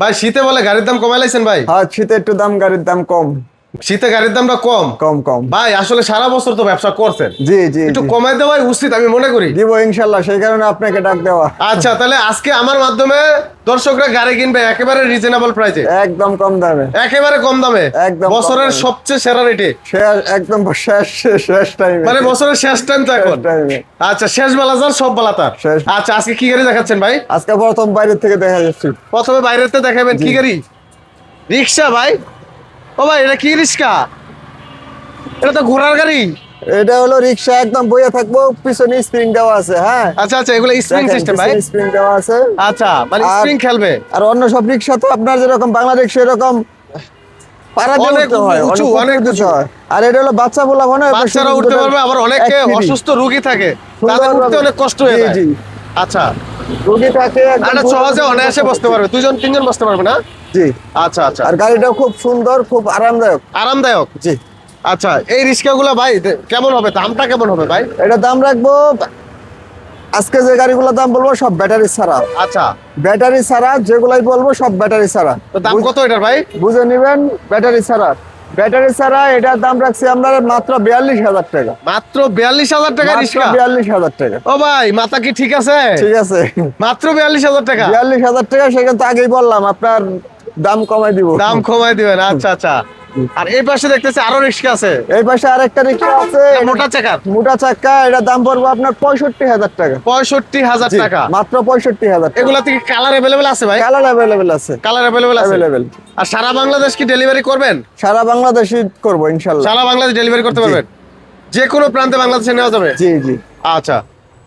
ভাই, শীতে বলে গাড়ির দাম কমাই লাইছেন ভাই? হ্যাঁ শীতে একটু দাম, গাড়ির দাম কম। শীতে গাড়ির দামটা কম। কম কম। ভাই আসলে সারা বছর তো ব্যবসা করছেন। জি জি একটু কমাই দেওয়াই উচিত আমি মনে করি। দিব ইনশাল্লাহ সেই কারণে আপনাকে ডাক দেওয়া। আচ্ছা তাহলে আজকে আমার মাধ্যমে দর্শকরা গাড়ি কিনবে একেবারে রিজনেবল প্রাইসে একদম কম দামে। একেবারে কম দামে। একদম বছরের সবচেয়ে সেরা রেটে শেষ একদম শেষ শেষ টাইমে মানে বছরের শেষ টাইম তো এখন। আচ্ছা শেষ বেলা যার সব বেলা তার। আচ্ছা আজকে কি গাড়ি দেখাচ্ছেন ভাই? আজকে প্রথম বাইরে থেকে দেখা যাচ্ছে। প্রথমে বাইরেতে দেখাবেন কি গাড়ি? রিক্সা ভাই। ও ভাই এটা কি রিক্সা? এটা তো ঘোড়ার গাড়ি? এটা হলো রিক্সা একদম বইয়ে থাকব পিছনে স্প্রিং দেওয়া আছে হ্যাঁ? আচ্ছা আচ্ছা এগুলো স্প্রিং সিস্টেম ভাই। স্প্রিং দেওয়া আছে। আচ্ছা মানে স্প্রিং খেলবে। আর অন্য সব রিক্সা তো আপনার যেরকম বাংলাদেশ সেরকম পাড়া দিয়ে হয় উঁচু, অনেক উঁচু উঁচু। হয়। আর এটা হলো বাচ্চা বলা মনে হয় বাচ্চারা উঠতে পারবে আবার অনেকে অসুস্থ রোগী থাকে। তাদের উঠতে অনেক কষ্ট হয়ে যায়। জি। আচ্ছা। রোগী থাকে একদম সহজে অনায়াসে বসতে পারবে। দুজন তিনজন বসতে পারবে না? জি। আচ্ছা আচ্ছা। আর গাড়িটাও খুব সুন্দর খুব আরামদায়ক। আরামদায়ক? জি। আচ্ছা এই রিক্সাগুলো ভাই কেমন হবে? দামটা কেমন হবে ভাই? এটা দাম রাখব আজকে যে গাড়িগুলোর দাম বলব সব ব্যাটারি ছাড়া। আচ্ছা। ব্যাটারি ছাড়া যেগুলাই বলব সব ব্যাটারি ছাড়া। তো দাম কত এটার ভাই? বুঝে নিবেন ব্যাটারি ছাড়া। ব্যাটারি ছাড়া এটার দাম রাখছি আমরা মাত্র বিয়াল্লিশ হাজার টাকা। মাত্র বিয়াল্লিশ হাজার টাকা রিক্সা? বিয়াল্লিশ হাজার টাকা। ও ভাই মাথা কি ঠিক আছে? ঠিক আছে। মাত্র বিয়াল্লিশ হাজার টাকা? বিয়াল্লিশ হাজার টাকা সেখানে তো আগেই বললাম আপনার দাম কমাই দিব। দাম কমাই দিবেন আচ্ছা আচ্ছা। আর এই পাশে দেখতেছি আরও রিক্সা আছে। এই পাশে আরেকটা রিক্সা আছে। মোটা চাকার মোটা চাক্কা এটার দাম পড়ব আপনার পঁয়ষট্টি হাজার টাকা। পঁয়ষট্টি হাজার টাকা? মাত্র পঁয়ষট্টি হাজার এগুলা থেকে কালার অ্যাভেলেবেল আছে ভাই? কালার অ্যাভেলেবেল আছে। কালার অ্যাভেলেবেল আছে? অ্যাভেলেবেল আর সারা বাংলাদেশ কি ডেলিভারি করবেন? সারা বাংলাদেশই করব ইনশাল্লাহ। সারা বাংলাদেশ ডেলিভারি করতে পারবেন? যে কোনো প্রান্তে বাংলাদেশে নেওয়া যাবে? জি জি। আচ্ছা।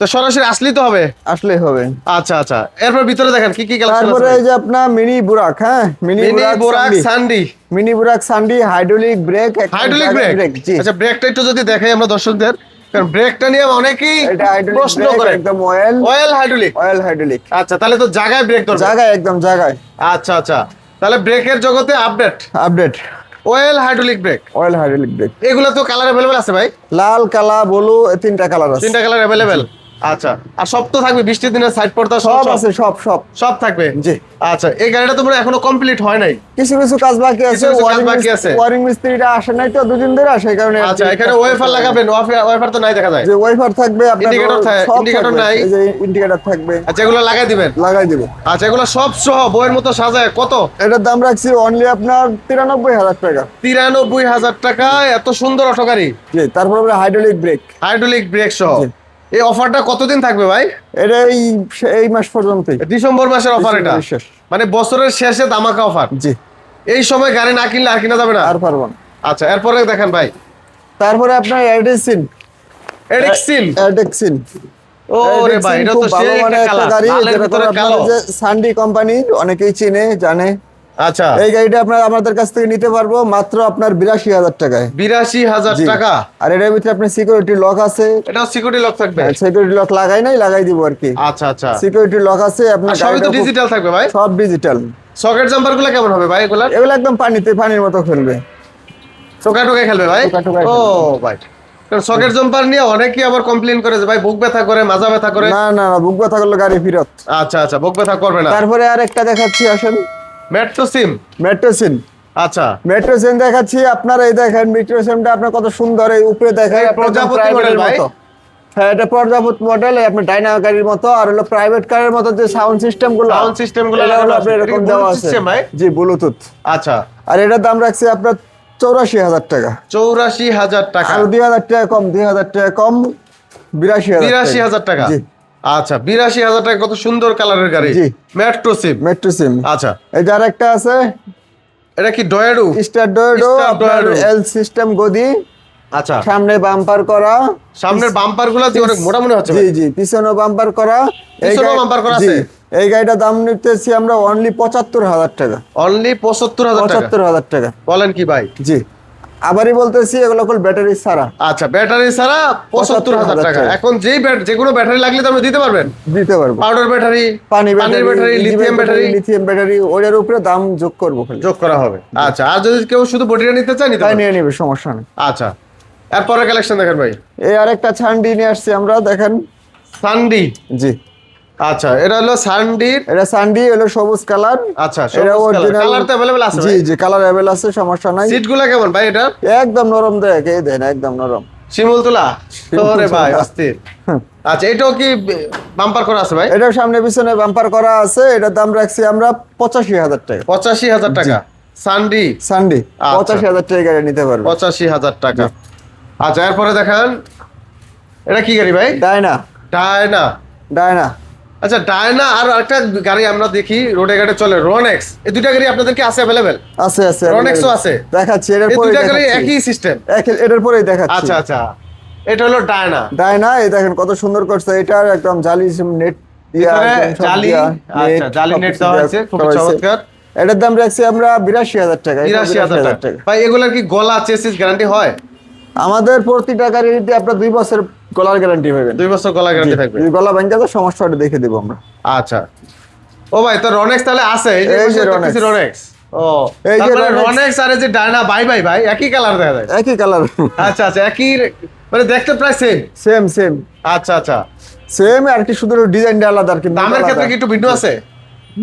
তো সরাসরি আসলেই তো হবে? আসলেই হবে। আচ্ছা আচ্ছা। এরপর ভিতরে দেখেন কি কি কালেকশন তারপরে এই আছে যে আপনার মিনি বুরাক হ্যাঁ? মিনি বুরাক সান্ডি। মিনি বুরাক সান্ডি হাইড্রোলিক ব্রেক হাইড্রোলিক ব্রেক আচ্ছা ব্রেকটা একটু যদি দেখাই আমরা দর্শকদের কারণ ব্রেকটা নিয়ে অনেকেই প্রশ্ন করে। একদম oil oil hydraulic. Oil hydraulic. আচ্ছা তাহলে তো জায়গায় ব্রেক দরকার জায়গায় একদম জায়গায়। আচ্ছা আচ্ছা। তাহলে ব্রেকের জগতে update. Update. Oil hydraulic brake. Oil hydraulic brake. এগুলো তো কালার অ্যাভেলেবেল আছে ভাই? লাল কালা ব্লু এই তিনটা কালার আছে। তিনটা কালার অ্যাভেলেবেল আচ্ছা আর সব তো থাকবে বৃষ্টির দিনে সাইড পর্দা সব আছে সব সব। সব থাকবে? জি। আচ্ছা এই গাড়িটা তো এখনও কমপ্লিট হয় নাই। কিছু কিছু কাজ বাকি আছে ওয়ারিং বাকি আছে। ওয়ারিং মিস্ত্রিটা আসে নাই তো দুদিন ধরে সেই কারণে আচ্ছা এখানে ওয়েফার লাগাবেন ওয়েফার তো নাই দেখা যায়। যে ওয়াইফার থাকবে আপনার indicator থাকবে। নাই? এই যে ইন্ডিকেটর থাকবে। আচ্ছা এগুলো লাগাই দিবেন? লাগাই দিব। আচ্ছা এগুলো সব সহ বইয়ের মতো সাজায় কত? এটার দাম রাখছি অনলি আপনার তিরানব্বই হাজার টাকা। তিরানব্বই হাজার টাকা এত সুন্দর অটো গাড়ি। জি তারপর হাইড্রোলিক ব্রেক হাইড্রোলিক ব্রেক সহ। এই অফারটা কতদিন থাকবে ভাই? এটা এই এই মাস পর্যন্তই। ডিসেম্বর মাসের অফার এটা? মানে বছরের শেষে দামাকা অফার? জি। এই সময় গাড়ি না কিনলে আর কিনা যাবে না? আর পারব না। আচ্ছা এরপরে দেখেন ভাই। তারপরে আপনার এডিসিন এডিক্সিন এডিক্সিন ও রে ভাই এটা তো সেই একটা কালার গাড়ি যেটা ভিতরে কালো। সান্ডি কোম্পানি অনেকেই চিনে জানে। আচ্ছা। এই গাড়িটা আপনার আমাদের কাছ থেকে নিতে পারব মাত্র আপনার বিরাশি হাজার টাকায়। বিরাশি হাজার টাকা? আর এটার ভিতরে আপনার সিকিউরিটি লক আছে। এটা সিকিউরিটি লক থাকবে? সিকিউরিটি লক লাগাই নাই লাগাই দিব আর কি। আচ্ছা আচ্ছা। সিকিউরিটি লক আছে আপনার সবই তো ডিজিটাল থাকবে ভাই? সব ডিজিটাল সকেট জাম্পারগুলো কেমন হবে ভাই এগুলা এগুলো একদম পানিতে পানির মতো খেলবে। টোকা টোকা খেলবে ভাই? ও ভাই। সকেট জাম্পার নিয়ে অনেকেই আবার কমপ্লেন করে যে ভাই বুক ব্যথা করে মাজা ব্যথা করে। না না না বুক ব্যথা করলে গাড়ি ফিরত। আচ্ছা আচ্ছা বুক ব্যথা করবে না। তারপরে আর একটা দেখাচ্ছি আসেন। মেট্রো সিম আচ্ছা। মেট্রোসিন দেখাচ্ছি। আপনার এই দেখেন মেট্রোসিনটা আপনার কত সুন্দর এই উপরে দেখেন প্রজাপতি এর ভাই? হ্যাঁ এটা প্রজাপত মডেল আপনার ডাইনামো গাড়ির মতো। আর হলো প্রাইভেট কারের মতো যে সাউন্ড সিস্টেমগুলো Sound system গুলো এরকম দেওয়া আছে। ভাই? জি ব্লুটুথ আচ্ছা। আর এটার দাম রাখছি আপনার চৌরাশি হাজার টাকা। চৌরাশি হাজার টাকা। আর দুই হাজার টাকা কম দুই হাজার টাকা কম বিরাশি হাজার বিরাশি হাজার টাকা। জি। আচ্ছা বিরাশি হাজার টাকা কত সুন্দর কালারের গাড়ি। জি। মেট্রো সিম আচ্ছা। এই যার একটা আছে। এটা কি ডয়েডু স্টার আপনার এল সিস্টেম গদি। আচ্ছা। সামনে বাম্পার করা। সামনের বাম্পারগুলা অনেক মোটা মনে হচ্ছে জি জি পিছনে বাম্পার করা। এই পিছনেও গাড়ি- করা আছে? এই গাড়িটার দাম নিতেছি আমরা অনলি পঁচাত্তর হাজার টাকা। অনলি পঁচাত্তর হাজার টাকা? পঁচাত্তর হাজার টাকা। বলেন কি ভাই? জি। আবারই বলতেছি এগুলো কল ব্যাটারি ছাড়া। আচ্ছা ব্যাটারি ছাড়া পঁচাত্তর হাজার টাকা। এখন যেই যে কোনো ব্যাটারি লাগলে তো আপনি দিতে পারবেন। দিতে পারব। পাউডার ব্যাটারি পানি battery lithium battery lithium battery ওটার উপরে দাম যোগ করব যোগ করা হবে। আচ্ছা আর যদি কেউ শুধু বডিটা নিতে চায় নিতে তাই নিয়ে নিবে সমস্যা নেই। আচ্ছা এরপরে কালেকশন দেখেন ভাই। এই আরেকটা ছান্ডি নিয়ে আসছি আমরা দেখেন। সানডি জি। আচ্ছা এটা হলো সানডির এটা সানডি হলো সবুজ কালার। আচ্ছা এটা সবুজ কালার। তো অ্যাভেলেবল আছে জি জি কালার অ্যাভেল আছে সমস্যা নাই। সিটগুলো কেমন ভাই এটা একদম নরম দেখ এই দেন একদম নরম। শিমুল তুলা? তোরে ভাই অস্থির। আচ্ছা এটাও কি বাম্পার করা আছে ভাই? এটার সামনে পিছনে বাম্পার করা আছে এটার দাম রাখছি আমরা পঁচাশি হাজার টাকা। পঁচাশি হাজার টাকা। সানডি? সানডে। আচ্ছা। পঁচাশি হাজার টাকা গাড়ি নিতে পারবে। পঁচাশি হাজার টাকা। আচ্ছা এরপরে দেখান। এটা কি গাড়ি ভাই? ডায়না ডায়না ডায়না আচ্ছা ডায়না আর একটা গাড়ি আমরা দেখি রোডে ঘাটে চলে রনেক্স এই দুইটা গাড়ি আপনাদের কি আছে অ্যাভেলেবেল আছে আছে রনেক্সও আছে? দেখাচ্ছি এই পরে দুইটা গাড়ি একই সিস্টেম এটার পরেই দেখাচ্ছি। আচ্ছা আচ্ছা। এটা হলো ডায়না। ডায়না এই দেখেন কত সুন্দর করছে এটার একদম জালি নেট জালি আচ্ছা জালি নেট দেওয়া হয়েছে খুব চমৎকার। এটার দাম রাখছি আমরা বিরাশি হাজার টাকা এটা তিরাশি হাজার 82,000 টাকা। ভাই এগুলার কি গলা চেসিস গ্যারান্টি হয়? আমাদের প্রতিটা গাড়িতে আপনার দুই বছর গলার গ্যারান্টি পাবেন। দুই বছর গলা গ্যারান্টি থাকবে। যদি গলা ভাঙ্গা যায় সমস্যা হলে দেখে দিব আমরা। আচ্ছা। ও ভাই তো রনেক্স তাহলে আছে। এই যে রনেক্স রনেক্স ও এই যে রনেক্স আর এই যে ডায়না বাই বাই ভাই একই কালার দেখা যায়। একই কালার আচ্ছা আচ্ছা একই মানে দেখতে প্রায় সেম সেম সেম আচ্ছা আচ্ছা। সেম আর কি শুধু ডিজাইনটা আলাদা আর কি দামের ক্ষেত্রে কি একটু ভিন্ন আছে?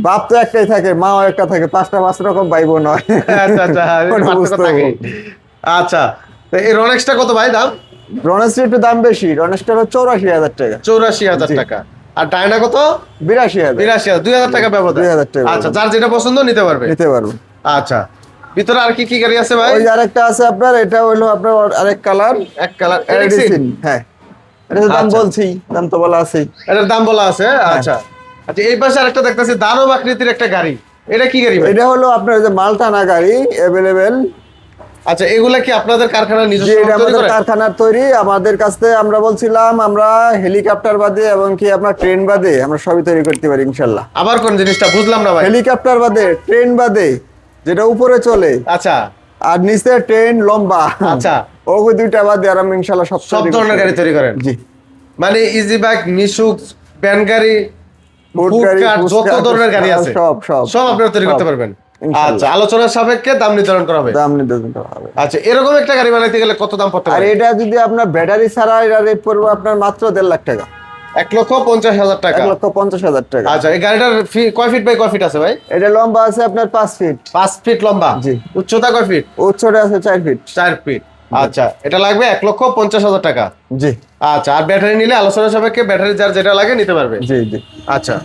বাপ তো একটাই থাকে মাও একটা থাকে পাঁচটা পাঁচ রকম ভাই বোন হয় আচ্ছা আচ্ছা। হবে। আচ্ছা এই রনেক্সটা কত ভাই দাম? একটু দাম বেশি হলো চৌরাশি হাজার টাকা। চৌরাশি হাজার টাকা। আর ডায়না কত? বিরাশি হাজার। বিরাশি হাজার দুই হাজার টাকা ব্যবধান। 2000 টাকা আচ্ছা যার যেটা পছন্দ নিতে পারবে। নিতে পারব। আচ্ছা ভিতরে আর কি কি গাড়ি আছে ভাই? ওই আরেকটা আছে আপনার এটা হলো আপনার আরেক কালার। এক কালার এডিসিন হ্যাঁ। এটা দাম আচ্ছা। বলছি দাম তো বলা আছেই। এটার দাম বলা আছে? আচ্ছা। আচ্ছা এই পাশে আরেকটা দেখতেছি দানব আকৃতির একটা গাড়ি। এটা কি গাড়ি ভাই? এটা হলো আপনার যে মালটানা গাড়ি অ্যাভেলেবেল আচ্ছা এগুলা কি আপনাদের কারখানার যে নিজস্ব আমাদের কারখানার তৈরি। আমাদের কাছ আমরা বলছিলাম আমরা হেলিকপ্টার বাদে এবং কি আপনার ট্রেন বাদে আমরা সবই তৈরি করতে পারি ইনশাল্লাহ। আবার কোন জিনিসটা? বুঝলাম না ভাই। হেলিকপ্টার বাদে ট্রেন বাদে যেটা উপরে চলে। আচ্ছা। আর নিচে ট্রেন লম্বা। আচ্ছা। ও দুইটা বাদে আর আমি ইনশাল্লাহ সব সব ধরনের গাড়ি তৈরি করেন? জি। মানে ইজি বাইক মিশুক প্যান গাড়ি যত ধরনের গাড়ি আছে। সব, সব, সব আপনারা তৈরি করতে পারবেন। ইনশাআল্লাহ। আচ্ছা আলোচনার সাপেক্ষে দাম নির্ধারণ করা হবে দাম নির্ধারিত হবে। আচ্ছা এরকম একটা গাড়ি বানাইতে গেলে কত দাম পড়তে আর এটা যদি আপনার ব্যাটারি ছাড়া এটা রেট পড়বে আপনার মাত্র দেড় লাখ টাকা। এক লক্ষ পঞ্চাশ হাজার টাকা। এক লক্ষ পঞ্চাশ হাজার টাকা। আচ্ছা এই গাড়িটার কয় ফিট বাই কয় ফিট আছে ভাই? এটা লম্বা আছে আপনার পাঁচ ফিট। পাঁচ ফিট লম্বা? জি। উচ্চতা কয় ফিট? উচ্চটা আছে চার ফিট। চার ফিট। আচ্ছা এটা লাগবে এক লক্ষ পঞ্চাশ হাজার টাকা? জি। আচ্ছা আর ব্যাটারি নিলে আলোচনা সাপেক্ষে ব্যাটারি যার যেটা লাগে নিতে পারবে? জি জি। আচ্ছা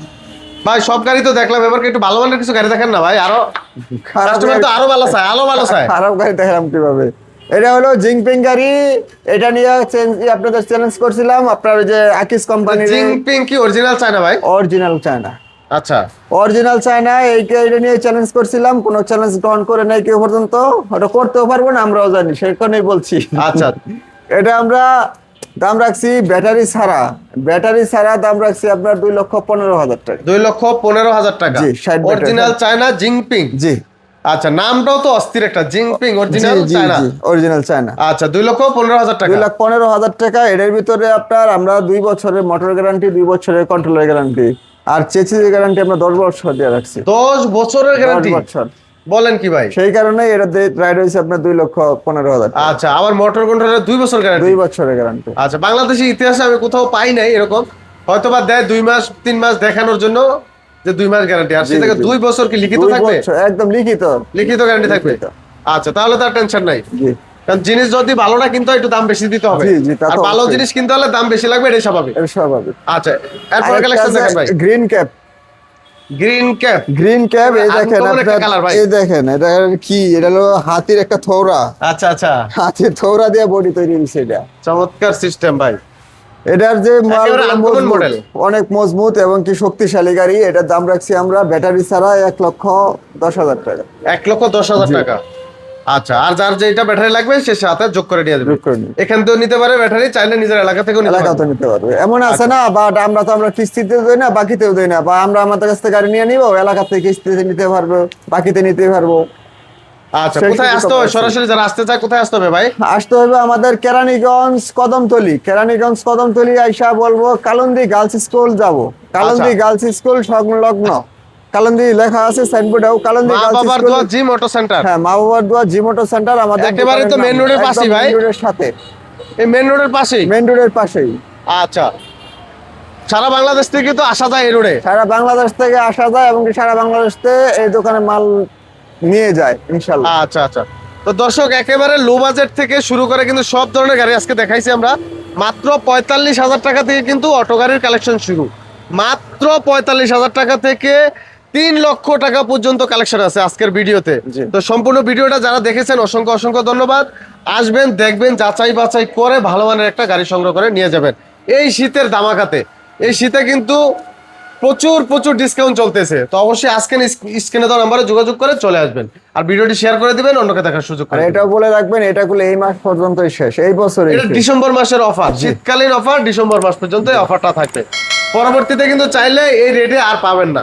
ভাই সব গাড়ি তো দেখলাম এবার একটু ভালো মানের কিছু গাড়ি দেখেন না ভাই? আরও খারাপ কাস্টমার তো আরও ভালো চায় আরও ভালো চায়। খারাপ গাড়ি দেখালাম কীভাবে? এটা হলো জিংপিং গাড়ি এটা নিয়ে চেঞ্জ আপনাদের চ্যালেঞ্জ করছিলাম আপনার যে আকিস কোম্পানির জিংপিং কি অরিজিনাল চায় না ভাই? অরিজিনাল চায়না আচ্ছা। অরিজিনাল চায়না এইটা এটা নিয়ে চ্যালেঞ্জ করছিলাম কোনো চ্যালেঞ্জ গ্রহণ করে নাই কেউ পর্যন্ত। ওটা করতেও পারব না আমরাও জানি কারণেই বলছি। আচ্ছা। এটা আমরা দাম রাখছি ব্যাটারি ছাড়া। ব্যাটারি ছাড়া দাম রাখছি আপনার দুই লক্ষ পনেরো হাজার টাকা। দুই লক্ষ পনেরো হাজার টাকা। জি, 60 অরিজিনাল চায়না জিংপিং জি। আচ্ছা নামটাও তো অস্থির একটা Jinping original China original China আচ্ছা দুই লক্ষ পনেরো হাজার টাকা। দুই লাখ পনেরো হাজার টাকা এর ভিতরে আপনার আমরা দুই বছরের মোটর গ্যারান্টি দুই বছরের কন্ট্রোলের গ্যারান্টি আর চেচির গ্যারান্টি আমরা দশ বছর দিয়ে রাখছি। দশ বছরের গ্যারান্টি বছর। বলেন কি ভাই? সেই কারণে এটা রাইড হয়েছে আপনার দুই লক্ষ পনেরো হাজার। আচ্ছা আবার মোটর কন্ট্রোলের দুই বছর গ্যারান্টি দুই বছরের গ্যারান্টি আচ্ছা বাংলাদেশের ইতিহাসে আমি কোথাও পাই নাই এরকম। হয়তো বা দেয় দুই মাস তিন মাস দেখানোর জন্য যে দুই মাস গ্যারান্টি আর সেটাকে। দুই বছর কি লিখিত থাকবে? একদম লিখিত। লিখিত গ্যারান্টি থাকবে? আচ্ছা তাহলে তার টেনশন নাই। জি। কারণ জিনিস যদি ভালো না কিনতে একটু দাম বেশি দিতে হবে। আর ভালো জিনিস কিনতে হলে দাম বেশি লাগবে এটাই স্বাভাবিক। স্বাভাবিক। আচ্ছা এরপর কালেকশন দেখেন ভাই। Green cap green cap green cap এই দেখেন। এই এটা কি? এটা হলো হাতির একটা থৌরা আচ্ছা আচ্ছা। হাতির থৌরা দিয়ে বডি তৈরি হয়েছে এটা। চমৎকার সিস্টেম ভাই। এটার যে। অনেক মজবুত এবং কি শক্তিশালী গাড়ি এটার দাম রাখছি আমরা ব্যাটারি ছাড়া এক লক্ষ দশ হাজার টাকা। এক লক্ষ দশ হাজার টাকা। আচ্ছা আর যার যেটা ব্যাটারি লাগবে সে সাথে যোগ করে দিয়ে দেবে। এখান থেকেও নিতে পারে ব্যাটারি চাইলে নিজের এলাকা থেকেও নিতে পারে নিতে পারবে। এমন আছে আচ্ছা। না বা আমরা তো আমরা কিস্তিতে দেই না বাকিতেও দেই না। বা আমরা আমাদের কাছ থেকে গাড়ি নিয়ে নিবো এলাকা থেকে কিস্তিতে নিতে পারব বাকিতে নিতে পারব। আচ্ছা কোথায় আসতে হবে? সরাসরি যারা আসতে চায় কোথায় আসতে হবে ভাই? আসতে হবে আমাদের কেরানীগঞ্জ কদমতলি। কেরানীগঞ্জ কদমতলি আইসা বলব কালন্দি গার্লস স্কুল যাব। কালন্দি আচ্ছা। গার্লস স্কুল সংলগ্ন। কালন্দি লেখা আছে সাইনবোর্ডেও কালন্দি মা গার্লস বাবার দোয়া জিম অটো সেন্টার হ্যাঁ মা বাবার দোয়া জিমোটো সেন্টার আমাদের একেবারে তো এর একদম পাশেই ভাই। road এর সাথে। এই মেন রোডের পাশেই? মেন রোডের পাশেই। আচ্ছা। সারা বাংলাদেশ থেকে কিন্তু আসা যায় এই রোডে সারা বাংলাদেশ থেকে আসা যায় এবং সারা বাংলাদেশ থেকে এই দোকানে মাল নিয়ে যায় ইনশাল্লাহ আচ্ছা আচ্ছা। তো দর্শক একেবারে লো বাজেট থেকে শুরু করে কিন্তু সব ধরনের গাড়ি আজকে দেখাইছি আমরা। মাত্র পঁয়তাল্লিশ হাজার টাকা থেকে কিন্তু অটো গাড়ির কালেকশন শুরু। মাত্র পঁয়তাল্লিশ হাজার টাকা থেকে তিন লক্ষ টাকা পর্যন্ত কালেকশন আছে আজকের ভিডিওতে। তো সম্পূর্ণ ভিডিওটা যারা দেখেছেন অসংখ্য অসংখ্য ধন্যবাদ। আসবেন দেখবেন যাচাই বাছাই করে ভালো মানের একটা গাড়ি সংগ্রহ করে নিয়ে যাবেন। এই শীতের দামাকাতে এই শীতে কিন্তু প্রচুর প্রচুর ডিসকাউন্ট চলতেছে। তো অবশ্যই আজকে স্ক্রিনে দেওয়া নাম্বারে যোগাযোগ করে চলে আসবেন। আর ভিডিওটি শেয়ার করে দিবেন অন্যকে দেখার সুযোগ করে। এটাও বলে রাখবেন এটা গুলো এই মাস পর্যন্তই শেষ। এই বছরে এটা ডিসেম্বর মাসের অফার শীতকালীন অফার ডিসেম্বর মাস পর্যন্ত এই অফারটা থাকবে। পরবর্তীতে কিন্তু চাইলে এই রেটে আর পাবেন না।